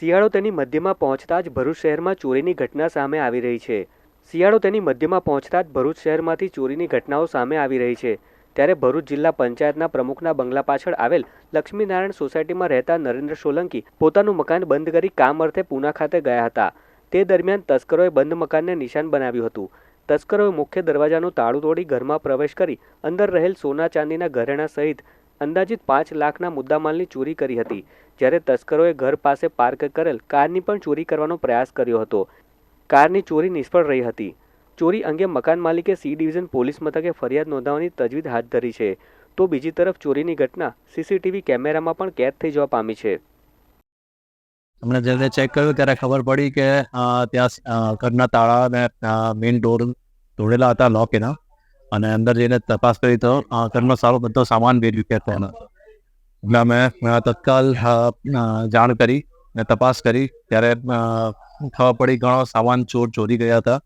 શિયાળો તેની મધ્યમાં પહોંચતા જ ભરૂચ શહેરમાં ચોરીની ઘટના સામે આવી રહી છે. શિયાળો તેની મધ્યમાં પહોંચતા જ ભરૂચ શહેરમાંથી ચોરીની ઘટનાઓ સામે આવી રહી છે. ત્યારે ભરૂચ જિલ્લા પંચાયતના પ્રમુખના બંગલા પાછળ આવેલ લક્ષ્મીનારાયણ સોસાયટીમાં રહેતા નરેન્દ્ર સોલંકી પોતાનું મકાન બંધ કરી કામ અર્થે પૂના ખાતે ગયા હતા. તે દરમિયાન તસ્કરોએ બંધ મકાનને નિશાન બનાવ્યું હતું. તસ્કરોએ મુખ્ય દરવાજાનું તાળું તોડી ઘરમાં પ્રવેશ કરી અંદર રહેલ સોના ચાંદીના ઘરેણા સહિત અંદાજિત પાંચ લાખના મુદ્દામાલની ચોરી કરી હતી. જ્યારે તસ્કરોએ ઘર પાસે પાર્ક કરેલ કારની પણ ચોરી કરવાનો પ્રયાસ કર્યો હતો. કારની ચોરી નિષ્ફળ રહી હતી. ચોરી અંગે મકાન માલિકે સી ડિવિઝન પોલીસ મથકે ફરિયાદ નોંધાવવાની તજવીજ હાથ ધરી છે. તો બીજી તરફ ચોરીની ઘટના સીસીટીવી કેમેરામાં પણ કેદ થઈ જવા પામી છે. અમને જ્યારે ચેક કર્યું ત્યારે ખબર પડી કે ત્યાં ઘરના તાળા અને મેઇન ડોર તોડેલા હતા લોક એના. અને અંદર જઈને તપાસ કરી તો ઘરનો સારો બધો સામાન વેરવી કે તેનો એટલે અમે તત્કાલ જાણ કરી ને તપાસ કરી. ત્યારે ખબર પડી ઘણો સામાન ચોર ચોરી ગયા હતા.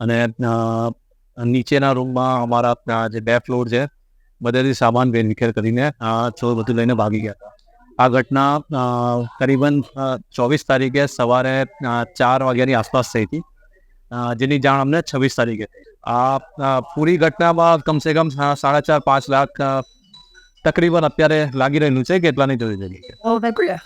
અને નીચેના રૂમમાં અમારા જે બે ફ્લોર છે, બધેથી સામાન વેરવિખેર કરીને આ ચોર બધું લઈને ભાગી ગયા. આ ઘટના કરીબન ચોવીસ તારીખે સવારે ચાર વાગ્યાની આસપાસ થઈ હતી. જેની જાણ અમને છવ્વીસ તારીખે. થઈ આ પૂરી ઘટનામાં કમસે કમ સાડા ચાર પાંચ લાખ તકરીબન અત્યારે લાગી રહેલું છે કેટલાની જોઈ જગ્યાએ